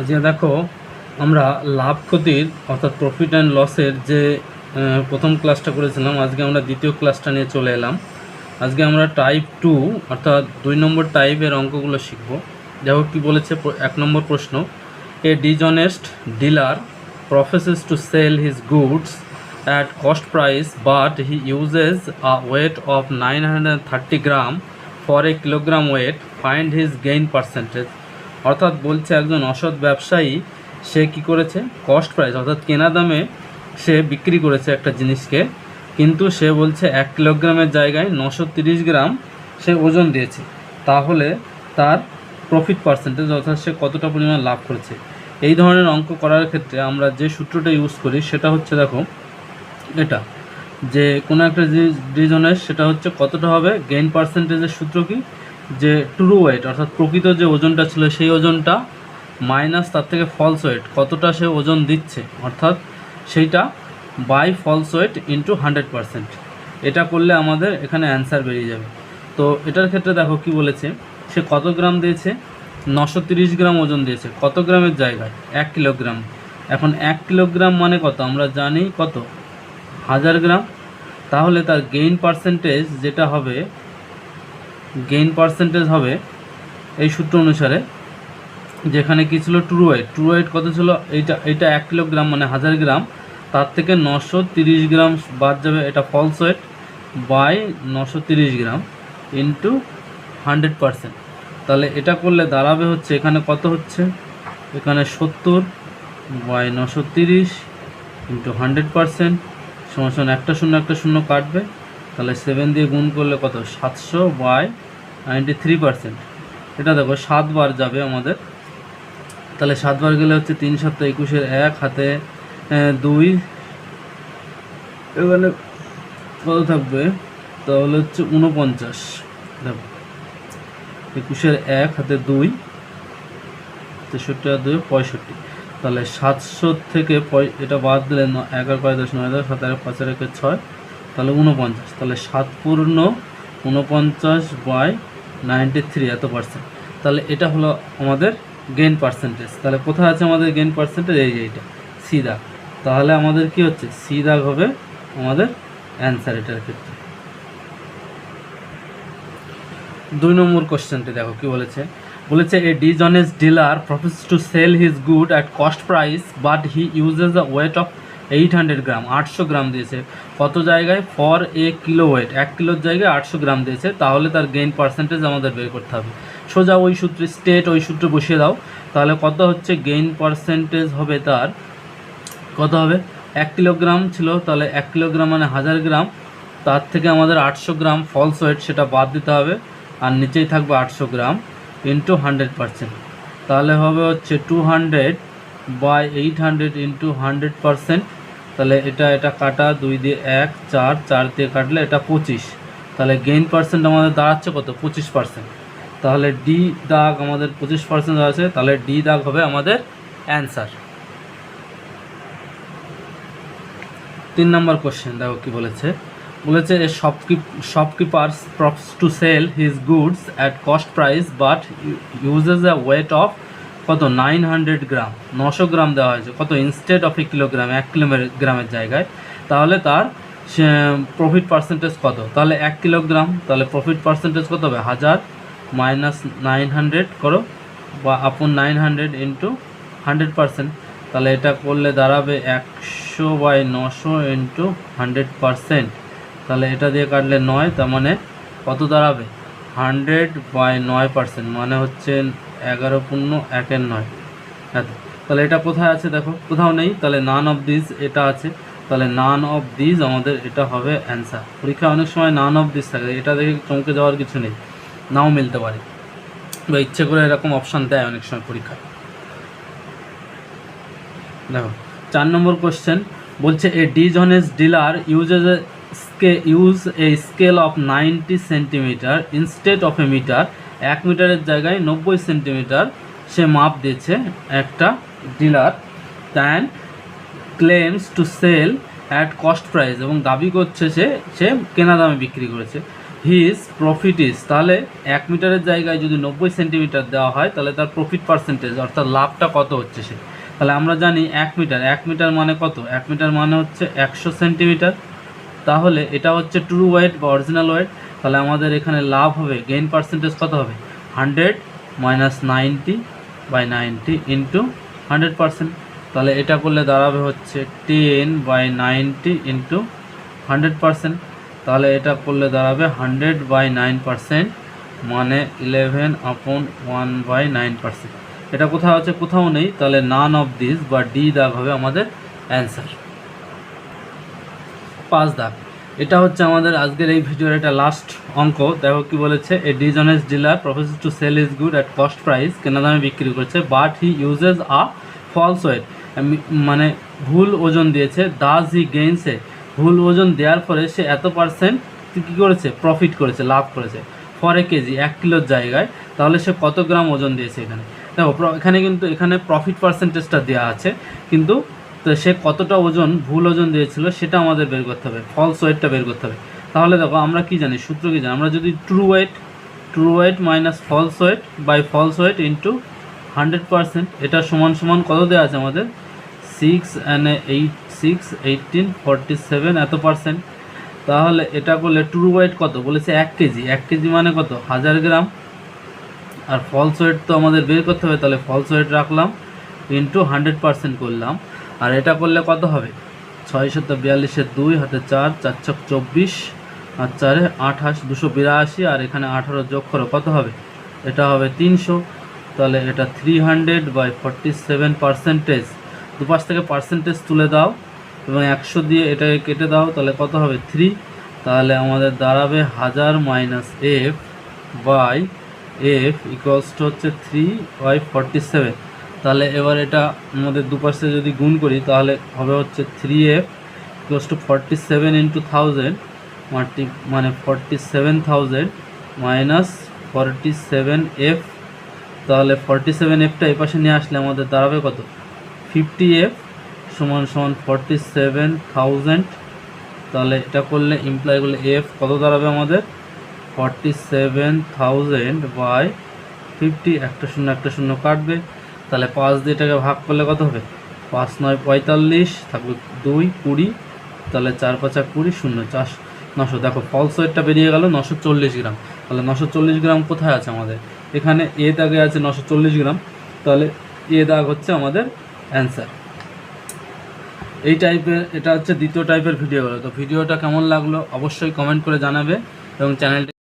আজকে দেখো, আমরা লাভ ক্ষতির, অর্থাৎ প্রফিট অ্যান্ড লসের যে প্রথম ক্লাসটা করেছিলাম, আজকে আমরা দ্বিতীয় ক্লাসটা নিয়ে চলে এলাম। আজকে আমরা টাইপ টু অর্থাৎ দুই নম্বর টাইপের অঙ্কগুলো শিখব। দেখো কি বলেছে এক নম্বর প্রশ্ন a dishonest dealer professes to sell his goods at cost price but he uses a weight of nine hundred thirty gram for a kilogram weight find his gain percentage অর্থাৎ বলছে একজন অসৎ ব্যবসায়ী, সে কি করেছে? কস্ট প্রাইস অর্থাৎ কেনা দামে সে বিক্রি করেছে একটা জিনিসকে। কিন্তু সে বলছে এক কিলোগ্রামের জায়গায় নশো গ্রাম সে ওজন দিয়েছে। তাহলে তার প্রফিট পার্সেন্টেজ অর্থাৎ সে কতটা পরিমাণ লাভ করেছে? এই ধরনের অঙ্ক করার ক্ষেত্রে আমরা যে সূত্রটা ইউজ করি, সেটা হচ্ছে দেখো, এটা যে কোনো একটা ডিজনের সেটা হচ্ছে কতটা হবে? গেইন পার্সেন্টেজের সূত্র কি? যে ট্রু ওয়েট অর্থাৎ প্রকৃত যে ওজনটা ছিল সেই ওজনটা মাইনাস তার থেকে ফলস ওয়েট কতটা সে ওজন দিচ্ছে, অর্থাৎ সেইটা by false weight into hundred percent এটা করলে আমাদের এখানে অ্যান্সার বেরিয়ে যাবে। তো এটার ক্ষেত্রে দেখো কি বলেছে, সে কত গ্রাম দিয়েছে? নশো গ্রাম ওজন দিয়েছে। কত গ্রামের জায়গায়? এক কিলোগ্রাম। এখন এক কিলোগ্রাম মানে কত? আমরা জানি কত? হাজার গ্রাম। তাহলে তার গেইন পার্সেন্টেজ যেটা হবে গেইন পার্সেন্টেজ হবে এই সূত্র অনুসারে, যেখানে কি ছিল ট্রু ওয়েট ট্রু ওয়েট কত ছিল? এইটা এইটা এক কিলোগ্রাম মানে হাজার গ্রাম। তার থেকে নশো তিরিশ গ্রাম বাদ যাবে এটা ফলস ওয়েট বাই নশো তিরিশ গ্রাম ইন্টু হান্ড্রেড পারসেন্ট তাহলে এটা করলে দাঁড়াবে হচ্ছে এখানে কত হচ্ছে? এখানে সত্তর বাই নশো তিরিশ ইন্টু হান্ড্রেড পারসেন্ট সমান একটা শূন্য একটা শূন্য কাটবে। তাহলে সেভেন দিয়ে গুণ করলে কত? সাতশো বাই নাইনটি থ্রি পারসেন্ট এটা দেখো, সাতবার যাবে আমাদের। তাহলে সাতবার গেলে হচ্ছে তিন সপ্তাহ একুশের এক, হাতে দুই। এখানে কত থাকবে? তাহলে হচ্ছে উনপঞ্চাশ দেখো, একুশের এক, হাতে দুই, তেষট্টি আর দুই, পঁয়ষট্টি। তাহলে সাতশো থেকে এটা বাদ দিলে এগারো কয় দশ নয় দশ, সাত এগারো পাঁচ একে ছয়। তাহলে উনপঞ্চাশ তাহলে সাত পূর্ণ উনপঞ্চাশ বাই নাইনটি থ্রি এত পার্সেন্ট তাহলে এটা হলো আমাদের গেন পার্সেন্টেজ তাহলে কোথায় আছে আমাদের গেন পার্সেন্টেজ এই যে এইটা সি দাগ। তাহলে আমাদের কি হচ্ছে? সি দাগ হবে আমাদের অ্যান্সার এটার ক্ষেত্রে। দুই নম্বর কোশ্চেনটি দেখো কি বলেছে? বলেছে a dishonest dealer professes to sell his good at cost price but he uses the weight of eight hundred gram আটশো গ্রাম দিয়েছে। কত জায়গায়? ফর এ কিলো ওয়েট এক কিলোর জায়গায় আটশো গ্রাম দিয়েছে। তাহলে তার গেইন পার্সেন্টেজ আমাদের বের করতে হবে। সোজা ওই সূত্রে স্টেট ওই সূত্রে বসিয়ে দাও। তাহলে কত হচ্ছে? গেইন পার্সেন্টেজ হবে তার কত হবে? এক কিলোগ্রাম ছিল, তাহলে এক কিলোগ্রাম মানে হাজার গ্রাম তার থেকে আমাদের আটশো গ্রাম ফলস ওয়েট সেটা বাদ দিতে হবে। আর নিচেই থাকবে আটশো গ্রাম ইন্টু হান্ড্রেড পারসেন্ট তাহলে হবে হচ্ছে two hundred by eight hundred into hundred percent তাহলে এটা এটা কাটা, দুই দিয়ে এক, চার চার দিয়ে কাটলে এটা পঁচিশ। তাহলে গেইন পার্সেন্ট আমাদের দাঁড়াচ্ছে কত? পঁচিশ পার্সেন্ট তাহলে ডি দাগ আমাদের পঁচিশ পার্সেন্ট আছে তাহলে ডি দাগ হবে আমাদের অ্যান্সার তিন নম্বর কোশ্চেন দেখো কি বলেছে। বলেছে a shopkeep shopkeepers props to sell his goods at cost price but uses a weight of কত? Nine hundred gram. নশো গ্রাম দেওয়া হয়েছে। কত? ইনস্টেড অফ এ কিলোগ্রাম এক কিলোমিটার গ্রামের জায়গায়। তাহলে তার প্রফিট পার্সেন্টেজ কত? তাহলে এক কিলোগ্রাম তাহলে প্রফিট পার্সেন্টেজ কত হবে? হাজার মাইনাস নাইন হান্ড্রেড করো। বা upon nine hundred into hundred percent তাহলে এটা করলে দাঁড়াবে একশো বাই নশো ইন্টু হান্ড্রেড পারসেন্ট তাহলে এটা দিয়ে কাটলে নয়, তার মানে কত দাঁড়াবে? হান্ড্রেড বাই নয় পার্সেন্ট মানে হচ্ছে এগারো পূর্ণ একের নয়। এত তাহলে এটা কোথায় আছে দেখো? কোথাও নেই। তাহলে নান অফ দিস এটা আছে। তাহলে নান অফ দিস আমাদের এটা হবে অ্যান্সার পরীক্ষায় অনেক সময় নান অফ দিস থাকে। এটা দেখে চমকে যাওয়ার কিছু নেই। নাও মিলতে পারে। বা ইচ্ছে করে এরকম অপশান দেয় অনেক সময় পরীক্ষায়। দেখো, চার নম্বর কোশ্চেন বলছে a dishonest dealer uses স্কে use a scale of ninety centimetre instead of a metre এক মিটারের জায়গায় নব্বই সেন্টিমিটার সে মাপ দিয়েছে একটা dealer then claims to sell at cost price এবং দাবি করছে সে সে কেনা দামে বিক্রি করেছে। হিজ প্রফিট ইজ তাহলে এক মিটারের জায়গায় যদি নব্বই সেন্টিমিটার দেওয়া হয়, তাহলে তার প্রফিট পার্সেন্টেজ অর্থাৎ লাভটা কত হচ্ছে সে? তাহলে আমরা জানি এক মিটার এক মিটার মানে কত? এক মিটার মানে হচ্ছে একশো সেন্টিমিটার। তাহলে এটা হচ্ছে ট্রু ওয়েট বা অরিজিনাল ওয়েট তাহলে আমাদের এখানে লাভ হবে গেইন পার্সেন্টেজ কত হবে? Hundred minus ninety by ninety into hundred percent তাহলে এটা করলে দাঁড়াবে হচ্ছে ten by ninety into hundred percent তাহলে এটা করলে দাঁড়াবে হান্ড্রেড বাই নাইন পার্সেন্ট মানে eleven upon one by nine percent এটা কোথাও আছে? কোথাও নেই। তাহলে নান অফ দিস বা ডি দাগ হবে আমাদের অ্যান্সার পাঁচ দাগ। এটা হচ্ছে আমাদের আজকের এই ভিডিওর এটা লাস্ট অঙ্ক। দেখো কি বলেছে a dishonest dealer professor to sell is good at cost price কেনা দামে বিক্রি করছে but he uses a false weight মানে ভুল ওজন দিয়েছে দাস হি গেইনসে ভুল ওজন দেওয়ার পরে সে এত পার্সেন্ট কী করেছে? প্রফিট করেছে, লাভ করেছে। ফর এ কেজি, এক কিলোর জায়গায়, তাহলে সে কত গ্রাম ওজন দিয়েছে এখানে? দেখো এখানে কিন্তু, এখানে প্রফিট পার্সেন্টেজটা দেওয়া আছে, কিন্তু তো সে কতটা ওজন, ভুল ওজন দিয়েছিল সেটা আমাদের বের করতে হবে ফলস ওয়েটটা বের করতে হবে। তাহলে দেখো আমরা কি জানি, সূত্র কি জানি? আমরা যদি true weight true weight minus false weight by false weight into hundred percent এটা সমান সমান কত দেওয়া আছে আমাদের? Six and eight six eighteen forty seven এত পার্সেন্ট তাহলে এটা করলে ট্রু ওয়েট কত? বলেছে এক কেজি। এক কেজি মানে কত? হাজার গ্রাম। আর ফলস ওয়েট তো আমাদের বের করতে হবে, তাহলে ফলস ওয়েট রাখলাম ইন্টু হান্ড্রেড পার্সেন্ট করলাম। আর এটা করলে কত হবে? ছয় শত বিয়াল্লিশের দুই, হাতে চার চার ছক চব্বিশ, আর চারে আঠাশ, দুশো বিরাশি, আর এখানে আঠারো যোগ করো, কত হবে? এটা হবে তিনশো। তাহলে এটা three hundred by forty seven percentage দুপাশ থেকে পার্সেন্টেজ তুলে দাও, এবং একশো দিয়ে এটাকে কেটে দাও, তাহলে কত হবে? থ্রি তাহলে আমাদের দাঁড়াবে হাজার minus F by F equals হচ্ছে থ্রি বাই ফর্টি সেভেন তাহলে এবার এটা আমাদের দুপাশে যদি গুণ করি, তাহলে হবে হচ্ছে three F equals to forty seven into thousand multi মানে forty seven thousand minus forty seven F তাহলে ফর্টি সেভেন এফটা এই পাশে নিয়ে আসলে আমাদের দাঁড়াবে কত? ফিফটি এফ সমান সমান ফর্টি সেভেন থাউজেন্ড তাহলে এটা করলে ইমপ্লাই করলে এফ কত দাঁড়াবে আমাদের? Forty seven thousand by fifty একটা শূন্য একটা শূন্য কাটবে। তাহলে পাঁচ দিয়ে এটাকে ভাগ করলে কত হবে? পাঁচ নয় পঁয়তাল্লিশ থাকবে দুই কুড়ি, তাহলে চার পাঁচা কুড়ি, শূন্য চার, নশো। দেখো ফলস ওয়েটটা বেরিয়ে গেল নশো চল্লিশ গ্রাম। তাহলে নশো চল্লিশ গ্রাম কোথায় আছে আমাদের? এখানে এ দাগে আছে নশো চল্লিশ গ্রাম। তাহলে এ দাগ হচ্ছে আমাদের অ্যান্সার এই টাইপের এটা হচ্ছে দ্বিতীয় টাইপের ভিডিওগুলো তো ভিডিওটা কেমন লাগল অবশ্যই কমেন্ট করে জানাবে এবং চ্যানেলটি